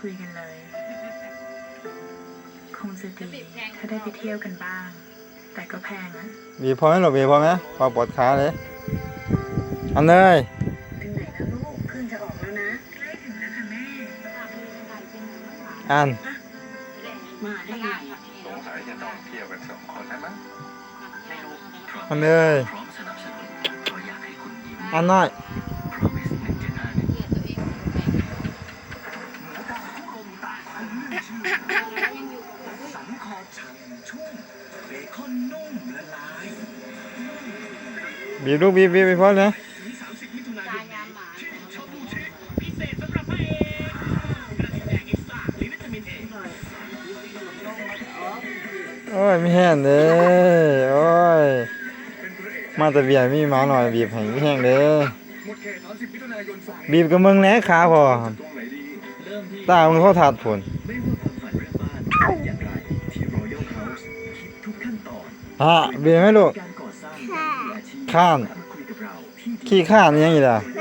คุยกันเลย คงจะดีถ้าได้ไปเที่ยวกันบ้าง แต่ก็แพงอะบีบพอไหมหรอบีบพอไหมพอปวดขาเลยอันเลยถึงไหนแล้วลูกเครื่องจะออกแล้วนะใกล้ถึงแล้วค่ะแม่อันมาได้ไงสงสัยจะต้องเที่ยวกันสองคนแล้วมั้งไม่รู้พร้อมอันเลยพร้อมสนับสนุนเพราะอย ชันชุ่มเบคอนนุ่มละลายบีบลูกบีบบีบไปพอเลยถึง30มิถุนายนนี้ที่ชอบูชิพิเศษสำหรับพระเอกกระทิงแดงเอ็กซ์ตร้าหรือวิตามินเอโอ้ยไม่แห้งเลยโอ้ยเป็นพระเอกมาแต่เบียร์มีหมาหน่อยบีบให้ไม่แห้งเลยหมดเขต30มิถุนายนสองบีบกับมึงแหน่ขาพอตรงไหนดีเริ่มที่ตามึงเขาถาดผลไม่ว่าความฝันเรื่องบ้านเป็นอย่างไร ขั้นตอนฮะบีบไหมลูกการก่อสร้างการมืออาชีพข้านมาคุยกับเราที่ขี้ข้านยังอีกล่ะ Royal